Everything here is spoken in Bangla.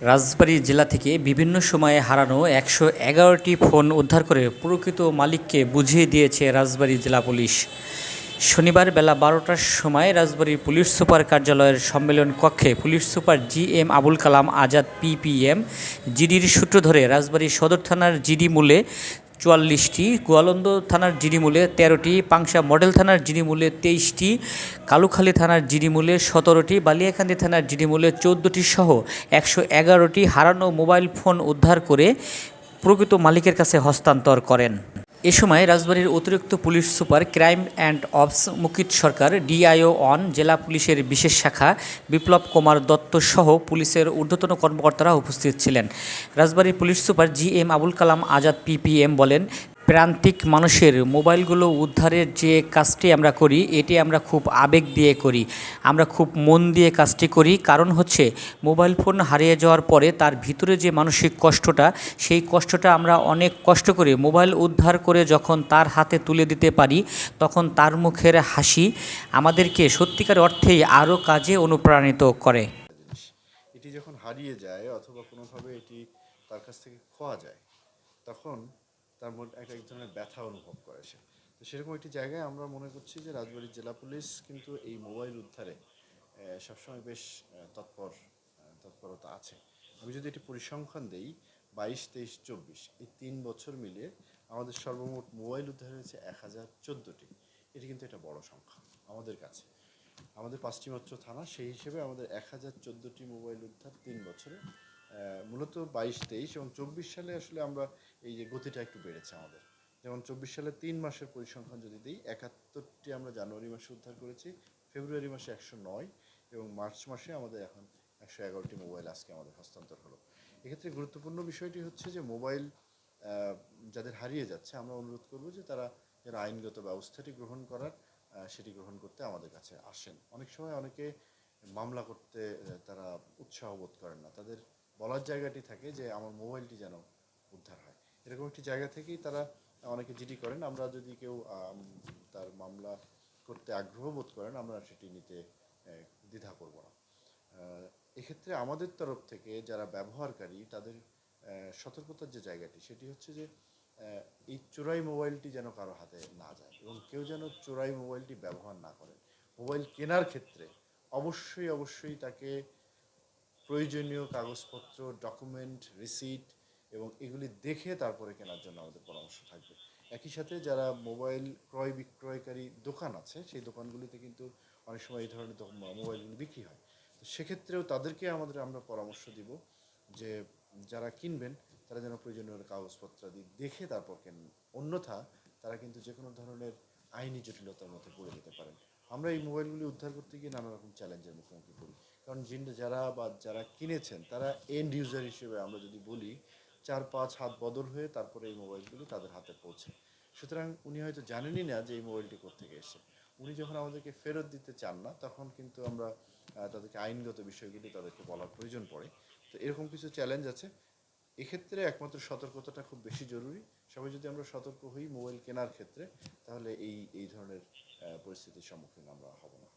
রাজবাড়ী জেলা থেকে বিভিন্ন সময়ে হারানো একশো এগারোটি ফোন উদ্ধার করে প্রকৃত মালিককে বুঝিয়ে দিয়েছে রাজবাড়ী জেলা পুলিশ। শনিবার বেলা বারোটার সময় রাজবাড়ীর পুলিশ সুপার কার্যালয়ের সম্মেলন কক্ষে police super G M Abul Kalam Azad PPM জিডির সূত্র ধরে রাজবাড়ী সদর থানার জিডি মূলে চুয়াল্লিশটি, গোয়ালন্দ থানার জিডিমূলে তেরোটি, পাংশা মডেল থানার জিডিমূলে তেইশটি, কালুখালী থানার জিডিমূলে সতেরোটি বালিয়াকান্দি থানার জিডি মূলে চোদ্দোটি সহ একশো এগারোটি হারানো মোবাইল ফোন উদ্ধার করে প্রকৃত মালিকের কাছে হস্তান্তর করেন। এ সময় রাজবাড়ীর অতিরিক্ত police super crime and ops Mukit Sarkar, DIO one জেলা পুলিশের বিশেষ শাখা বিপ্লব কুমার দত্ত সহ পুলিশের ঊর্ধ্বতন কর্মকর্তারা উপস্থিত ছিলেন। রাজবাড়ীর police super G M Abul Kalam Azad PPM বলেন প্রান্তিক মানুষের মোবাইলগুলো উদ্ধারের যে কাজটি আমরা করি, এটি আমরা খুব আবেগ দিয়ে করি, আমরা খুব মন দিয়ে কাজটি করি। কারণ হচ্ছে, মোবাইল ফোন হারিয়ে যাওয়ার পরে তার ভিতরে যে মানসিক কষ্টটা, সেই কষ্টটা আমরা অনেক কষ্ট করে মোবাইল উদ্ধার করে যখন তার হাতে তুলে দিতে পারি, তখন তার মুখের হাসি আমাদেরকে সত্যিকার অর্থেই আরও কাজে অনুপ্রাণিত করে। এটি যখন হারিয়ে যায়, অথবা কোনোভাবে এটি তার কাছ থেকে খোয়া যায়, তখন তার মধ্যে এক এক ধরনের ব্যথা অনুভব করে সে। তো সেরকম একটি জায়গায় আমরা মনে করছি যে রাজবাড়ী জেলা পুলিশ কিন্তু এই মোবাইল উদ্ধারে সবসময় বেশ তৎপর তৎপরতা আছে। আমি যদি একটি পরিসংখ্যান দেই, বাইশ, তেইশ, চব্বিশ, এই তিন বছর মিলিয়ে আমাদের সর্বমোট মোবাইল উদ্ধার হয়েছে এক হাজার চোদ্দোটি। এটি কিন্তু একটা বড় সংখ্যা আমাদের কাছে। আমাদের পাঁচটি মাত্র থানা, সেই হিসেবে আমাদের এক হাজার চোদ্দোটি মোবাইল উদ্ধার তিন বছরে মূলত বাইশ, তেইশ এবং চব্বিশ সালে আসলে আমরা এই যে গতিটা একটু বেড়েছে আমাদের। যেমন চব্বিশ সালে তিন মাসের পরিসংখ্যান যদি দিই, একাত্তরটি আমরা জানুয়ারি মাসে উদ্ধার করেছি, ফেব্রুয়ারি মাসে একশো নয় এবং মার্চ মাসে আমাদের এখন একশো এগারোটি মোবাইল আজকে আমাদের হস্তান্তর হলো। এক্ষেত্রে গুরুত্বপূর্ণ বিষয়টি হচ্ছে যে মোবাইল যাদের হারিয়ে যাচ্ছে, আমরা অনুরোধ করব যে তারা যেন আইনগত ব্যবস্থাটি গ্রহণ করার সেটি গ্রহণ করতে আমাদের কাছে আসেন। অনেক সময় অনেকে মামলা করতে তারা উৎসাহ বোধ করেন না। তাদের বলার জায়গাটি থাকে যে আমার মোবাইলটি যেন উদ্ধার হয়। এরকম একটি জায়গা থেকেই তারা অনেকে জিডি করেন। আমরা যদি কেউ তার মামলা করতে আগ্রহ বোধ করেন, আমরা সেটি নিতে দ্বিধা করব না। এক্ষেত্রে আমাদের তরফ থেকে যারা ব্যবহারকারী, তাদের সতর্কতার যে জায়গাটি, সেটি হচ্ছে যে এই চোরাই মোবাইলটি যেন কারও হাতে না যায় এবং কেউ যেন চোরাই মোবাইলটি ব্যবহার না করেন। মোবাইল কেনার ক্ষেত্রে অবশ্যই অবশ্যই তাকে প্রয়োজনীয় কাগজপত্র ডকুমেন্ট রিসিট এবং এগুলি দেখে তারপরে কেনার জন্য আমাদের পরামর্শ থাকবে। একই সাথে যারা মোবাইল ক্রয় বিক্রয়কারী দোকান আছে, সেই দোকানগুলিতে কিন্তু অনেক সময় এই ধরনের মোবাইলগুলি বিক্রি হয়। তো সেক্ষেত্রেও তাদেরকে আমাদের, আমরা পরামর্শ দিব যে যারা কিনবেন, তারা যেন প্রয়োজনীয় কাগজপত্রাদি দেখে তারপর কেনেন। অন্যথা তারা কিন্তু যে কোনো ধরনের আইনি জটিলতার মধ্যে পড়ে যেতে পারেন। আমরা এই মোবাইলগুলি উদ্ধার করতে গিয়ে নানা রকম চ্যালেঞ্জের মুখোমুখি করি কারণ যিনি যারা বা যারা কিনেছেন, তারা এন্ড ইউজার হিসেবে আমরা যদি বলি, চার, পাঁচ হাত বদল হয়ে তারপরে এই মোবাইলগুলি তাদের হাতে পৌঁছে। সুতরাং উনি হয়তো জানেনই না যে এই মোবাইলটি কোথেকে এসে উনি যখন আমাদেরকে ফেরত দিতে চান না, তখন কিন্তু আমরা তাদেরকে আইনগত বিষয়গুলি তাদেরকে বলার প্রয়োজন পড়ে। তো এরকম কিছু চ্যালেঞ্জ আছে। এক্ষেত্রে একমাত্র সতর্কতাটা খুব বেশি জরুরি। সবাই যদি আমরা সতর্ক হই মোবাইল কেনার ক্ষেত্রে, তাহলে এই এই ধরনের পরিস্থিতির সম্মুখীন আমরা হব না।